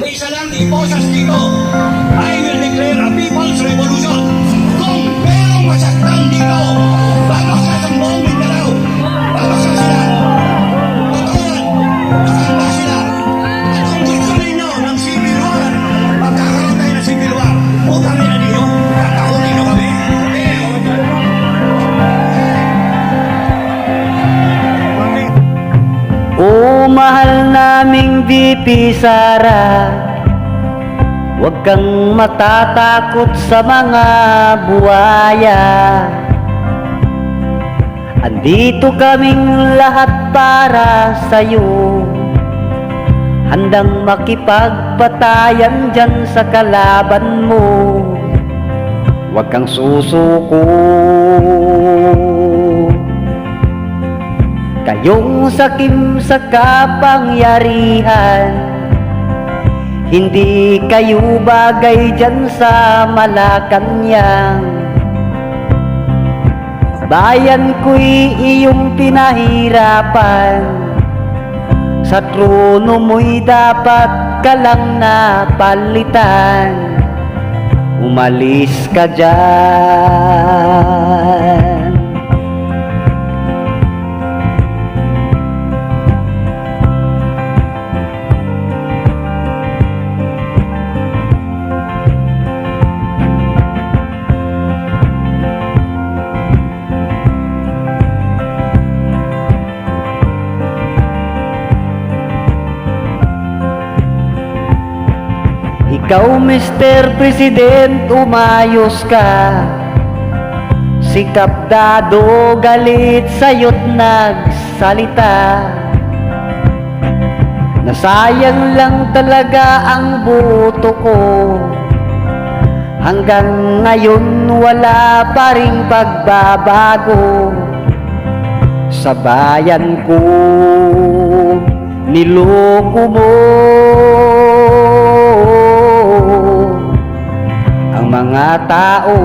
may isa lang iposas dito. I will declare a people's revolution. Kung merong masaktan dito, babaksak ang buong Mindanao. Babaksak sila. Totoo yan. Nakanda sila. At kung gusto ninyo ng civil war, magkakaroon tayo ng civil war. Utang na ninyo, kakahuli nyo kami. Eh, O mahal naming VP Sara. Huwag kang matatakot sa mga buwaya. Andito kaming lahat para sa'yo. Handang makipagpatayan dyan sa kalaban mo. Huwag kang susuko Kayong sakim sa kapangyarihan Hindi kayo bagay dyan sa Malacanang. Bayan ko'y iyong pinahirapan Sa trono mo'y dapat ka lang napalitan. Umalis ka dyan Ikaw, Mr. President, umayos ka. Sikap dado, galit sa'yo't nagsalita. Nasayang lang talaga ang buto ko. Hanggang ngayon wala pa ring pagbabago. Sa bayan ko niloko mo mga tao